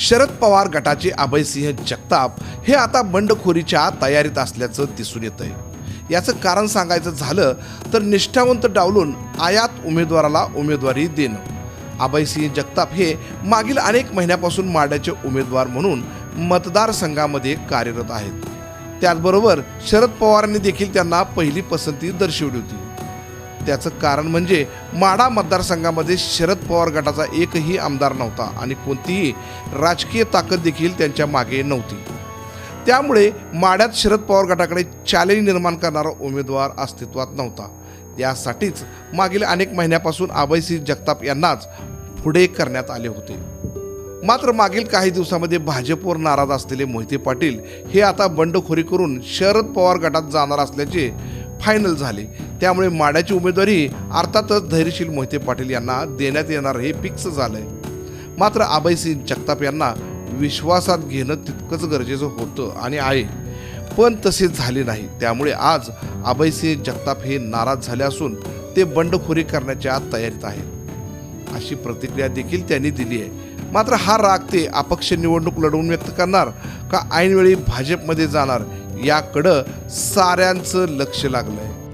शरद पवार गटाचे अभयसिंह जगताप हे आता बंडखोरीच्या तयारीत असल्याचं दिसून येत आहे याचं कारण सांगायचं झालं तर निष्ठावंत डावलून आयात उमेदवाराला उमेदवारी देणं. अभयसिंह जगताप हे मागील अनेक महिन्यापासून माड्याचे उमेदवार म्हणून मतदारसंघामध्ये कार्यरत आहेत. त्याचबरोबर शरद पवारांनी देखील त्यांना पहिली पसंती दर्शवली होती. त्याचं कारण म्हणजे माडा मतदारसंघामध्ये शरद पवार गटाचा एकही आमदार नव्हता आणि कोणतीही राजकीय ताकद देखील त्यांच्या मागे नव्हती. त्यामुळे माड्यात शरद पवार गटाकडे चॅलेंज निर्माण करणारा उमेदवार अस्तित्वात नव्हता. यासाठीच मागील अनेक महिन्यापासून अभयसिंह जगताप यांनाच पुढे करण्यात आले होते. मात्र मागील काही दिवसामध्ये भाजपवर नाराज असलेले मोहिते पाटील हे आता बंडखोरी करून शरद पवार गटात जाणार असल्याचे फायनल झाले. त्यामुळे माड्याची उमेदवारी अर्थातच धैर्यशील मोहिते पाटील यांना देण्यात येणार हे फिक्स झालंय. मात्र आबाईसिंग जगताप यांना विश्वासात घेणं तितकंच गरजेचं होतं आणि आहे. पण तसे झाले नाही. त्यामुळे आज अभयसिंह जगताप हे नाराज झाले असून ते बंडखोरी करण्याच्या तयारीत आहेत. अशी प्रतिक्रिया देखील त्यांनी दिली आहे. मात्र हा राग ते अपक्ष निवडणूक लढवून व्यक्त करणार का ऐनवेळी भाजपमध्ये जाणार याकडं साऱ्यांचं लक्ष लागलंय.